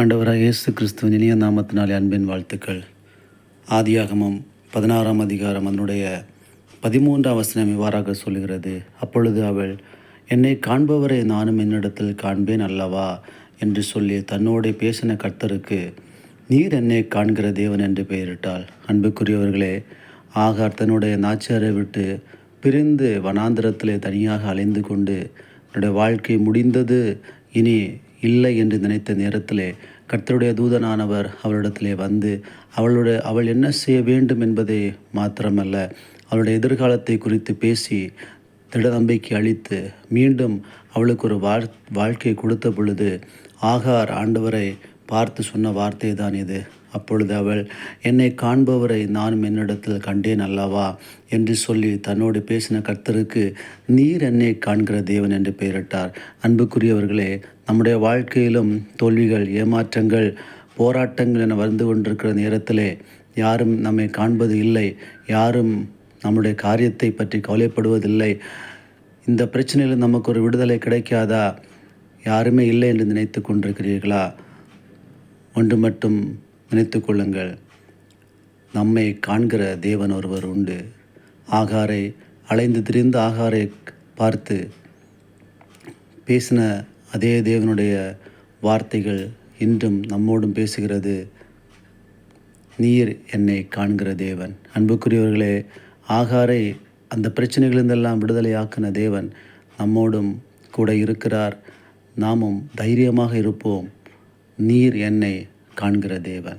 ஆண்டவராக இயேசு கிறிஸ்துவின் இனிய நாமத்தினாலே அன்பின் வாழ்த்துக்கள். ஆதியாகமம் பதினாறாம் அதிகாரம் அதனுடைய பதிமூன்றாம் வசனம் இவ்வாறாக சொல்லுகிறது. அப்பொழுது அவள் என்னை காண்பவரை நானும் என்னிடத்தில் காண்பேன் அல்லவா? என்று சொல்லி தன்னோடு பேசின கர்த்தருக்கு நீர் என்னை காண்கிற தேவன் என்று பெயரிட்டாள். அன்புக்குரியவர்களே ஆகார் தன்னுடைய நாச்சியாரை விட்டு பிரிந்து வனாந்திரத்திலே தனியாக அலைந்து கொண்டு என்னுடைய வாழ்க்கை முடிந்தது. இனி இல்லை என்று நினைத்த நேரத்திலே கர்த்தருடைய தூதனானவர் அவளிடத்திலே வந்து அவளுடைய அவள் என்ன செய்ய வேண்டும் என்பதை மாத்திரமல்ல அவளுடைய எதிர்காலத்தை குறித்து பேசி திட நம்பிக்கை அளித்து மீண்டும் அவளுக்கு ஒரு வாழ் வாழ்க்கை கொடுத்த பொழுது ஆகார் ஆண்டவரை பார்த்து சொன்ன வார்த்தை தான் இது. அப்பொழுது அவள் என்னை காண்பவரை நானும் என்னிடத்தில் கண்டேன் அல்லவா? என்று சொல்லி தன்னோடு பேசின கர்த்தருக்கு நீர் என்னை காண்கிற தேவன் என்று பெயரிட்டார். அன்புக்குரியவர்களே நம்முடைய வாழ்க்கையிலும் தோல்விகள் ஏமாற்றங்கள் போராட்டங்கள் என வந்து கொண்டிருக்கிற நேரத்திலே யாரும் நம்மை காண்பது இல்லை. யாரும் நம்முடைய காரியத்தை பற்றி கவலைப்படுவதில்லை. இந்த பிரச்சனையில் நமக்கு ஒரு விடுதலை கிடைக்காதா? யாருமே இல்லை என்று நினைத்து கொண்டிருக்கிறீர்களா? ஒன்று மட்டும் நினைத்து கொள்ளுங்கள். நம்மை காண்கிற தேவன் ஒருவர் உண்டு. ஆகாரை அலைந்து திரிந்த ஆகாரை பார்த்து பேசின அதே தேவனுடைய வார்த்தைகள் இன்றும் நம்மோடும் பேசுகிறது. நீர் என்னை காண்கிற தேவன். அன்புக்குரியவர்களே ஆகாரை அந்த பிரச்சனைகளிலிருந்தெல்லாம் விடுதலையாக்கின தேவன் நம்மோடும் கூட இருக்கிறார். நாமும் தைரியமாக இருப்போம். நீர் என்னை காண்கிற தேவன்.